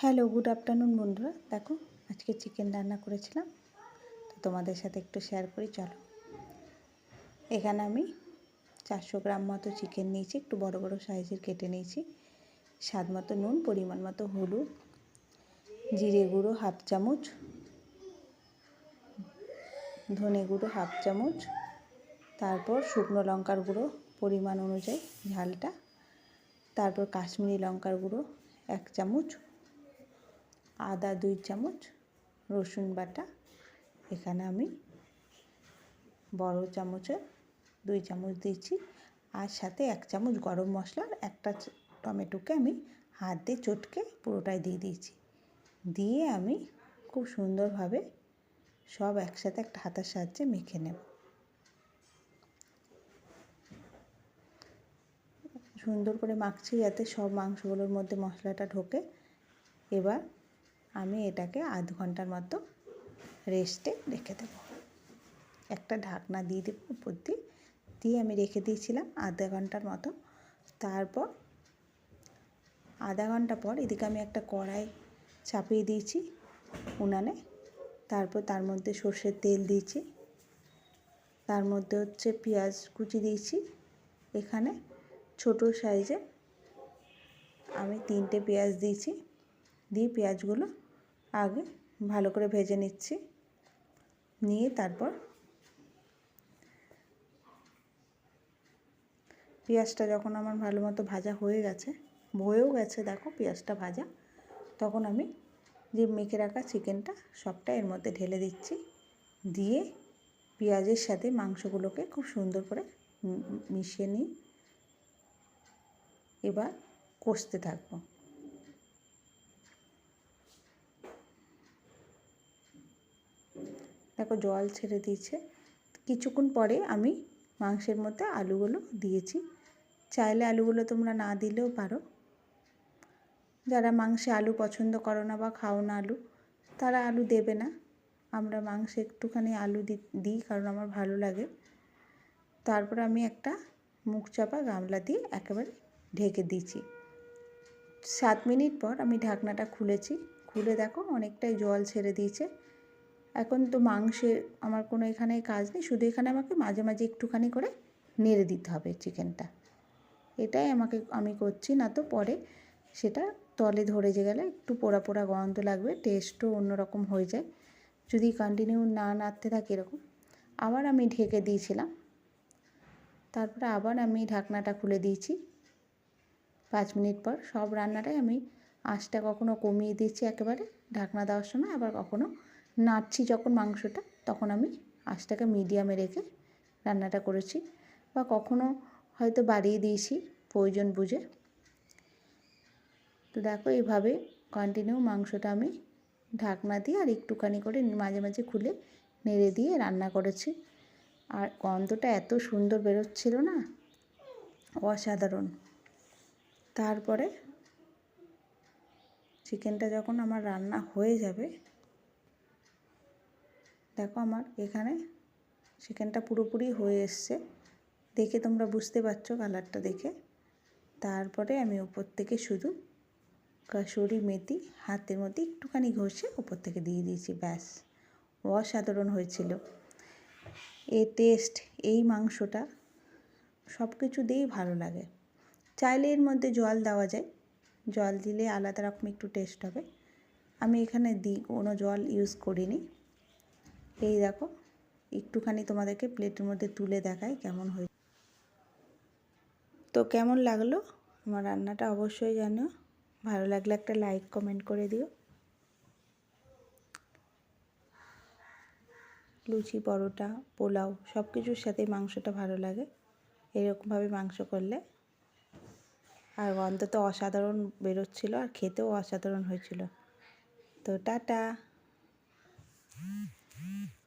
Hello, good afternoon বন্ধুরা। দেখো, আজকে চিকেন রান্না করেছিলাম। তো তোমাদের সাথে একটু শেয়ার করি, চলো। এখানে আমি চারশো গ্রাম মতো চিকেন নিয়েছি, একটু বড় বড় সাইজের কেটে নিয়েছি। স্বাদ মতো নুন, পরিমাণ মতো হলুদ, জিরে গুঁড়ো হাফ চামচ, ধনে গুঁড়ো হাফ চামচ, তারপর শুকনো লঙ্কার গুঁড়ো পরিমাণ অনুযায়ী ঝালটা, তারপর কাশ্মীরি লঙ্কার গুঁড়ো এক চামচ আদা দুই চামচ, রসুন বাটা, এখানে আমি বড় চামচের দুই চামচ দিয়েছি। আর সাথে এক চামচ গরম মশলার একটা টমেটোকে আমি হাত দিয়ে চটকে পুরোটাই দিয়ে দিয়েছি। দিয়ে আমি খুব সুন্দরভাবে সব একসাথে একটা হাতার সাহায্যে মেখে নেব। সুন্দর করে মাখছি যাতে সব মাংসগুলোর মধ্যে মশলাটা ঢোকে। এবার আমি এটাকে আধ ঘণ্টার মতো রেস্টে রেখে দেব। একটা ঢাকনা দিয়ে দেবো উপর দিয়ে। দিয়ে আমি রেখে দিয়েছিলাম আধা ঘণ্টার মতো। তারপর আধা ঘণ্টা পর এদিকে আমি একটা কড়াই চাপিয়ে দিয়েছি উনানে। তারপর তার মধ্যে সর্ষের তেল দিয়েছি। তার মধ্যে হচ্ছে পেঁয়াজ কুচি দিয়েছি। এখানে ছোট সাইজে আমি তিনটে পেঁয়াজ দিয়েছি। দিয়ে পেঁয়াজগুলো আগে ভালো করে ভেজে নিচ্ছি। নিয়ে তারপর পেঁয়াজটা যখন আমার ভালো মতো ভাজা হয়ে গেছে, হয়েও গেছে দেখো পেঁয়াজটা ভাজা, তখন আমি যে মেখে রাখা চিকেনটা সবটা এর মধ্যে ঢেলে দিচ্ছি। দিয়ে পেঁয়াজের সাথে মাংসগুলোকে খুব সুন্দর করে মিশিয়ে নিই। এবার কষতে থাকব। দেখো জল ছেড়ে দিয়েছে। কিছুক্ষণ পরে আমি মাংসের মধ্যে আলুগুলো দিয়েছি। চাইলে আলুগুলো তোমরা না দিলেও পারো। যারা মাংসে আলু পছন্দ করো না বা খাও না আলু, তারা আলু দেবে না। আমরা মাংসে একটুখানি আলু দিই কারণ আমার ভালো লাগে। তারপর আমি একটা মুখ চাপা গামলা দিয়ে একেবারে ঢেকে দিয়েছি। সাত মিনিট পর আমি ঢাকনাটা খুলেছি। খুলে দেখো অনেকটাই জল ছেড়ে দিয়েছে। এখন তো মাংসের আমার কোনো এখানে কাজ নেই। শুধু এখানে আমাকে মাঝে মাঝে একটুখানি করে নেড়ে দিতে হবে চিকেনটা। এটাই আমাকে, আমি করছি না তো পরে। সেটা তলে ধরে যে গেলে একটু পোড়া পোড়া গন্ধ লাগবে টেস্টও অন্যরকম হয়ে যায়। যদি কন্টিনিউ না নাড়তে থাকে এরকম। আবার আমি ঢেকে দিয়েছিলাম। তারপরে আবার আমি ঢাকনাটা খুলে দিয়েছি। পাঁচ মিনিট পর সব রান্নাটাই আমি আঁচটা কখনো কমিয়ে দিয়েছি একেবারে। ঢাকনা দেওয়ার সময় আবার কখনো নাড়ছি যখন মাংসটা, তখন আমি আঁচটাকে মিডিয়ামে রেখে রান্নাটা করেছি। বা কখনো হয়তো বাড়িয়ে দিয়েছি, প্রয়োজন বুঝে। তো দেখো এইভাবে কন্টিনিউ মাংসটা আমি ঢাকনা দিয়ে আর একটুখানি করে মাঝে মাঝে খুলে নেড়ে দিয়ে রান্না করেছি। আর গন্ধটা এত সুন্দর বেরোচ্ছিল না, অসাধারণ। তারপরে চিকেনটা যখন আমার রান্না হয়ে যাবে দেখো আমার এখানে চিকেনটা পুরোপুরি হয়ে এসছে। দেখে তোমরা বুঝতে পারছ কালারটা দেখে। তারপরে আমি ওপর থেকে শুধু কাসুরি মেথি হাতের মধ্যে একটুখানি ঘষে ওপর থেকে দিয়ে দিয়েছি, ব্যাস। অসাধারণ হয়েছিল। এ টেস্ট এই মাংসটা সব কিছু দিয়েই ভালো লাগে। চাইলে এর মধ্যে জল দেওয়া যায়। জল দিলে আলাদা রকম একটু টেস্ট হবে। আমি এখানে দিই কোনো জল ইউজ করিনি। এই দেখো, একটুখানি তোমাদেরকে প্লেটের মধ্যে তুলে দেখাই কেমন হয়েছে। তো কেমন লাগল? আমার রান্নাটা অবশ্যই জানো ভালো লাগলে একটা লাইক কমেন্ট করে দিও। লুচি, পরোটা, পোলাও সব কিছুর সাথে মাংসটা ভালো লাগে। এরকমভাবে মাংস করলে আর গন্ধ তো অসাধারণ বেরোচ্ছিলো আর খেতেও অসাধারণ হয়েছিল। তো টাটা। Mm-hmm.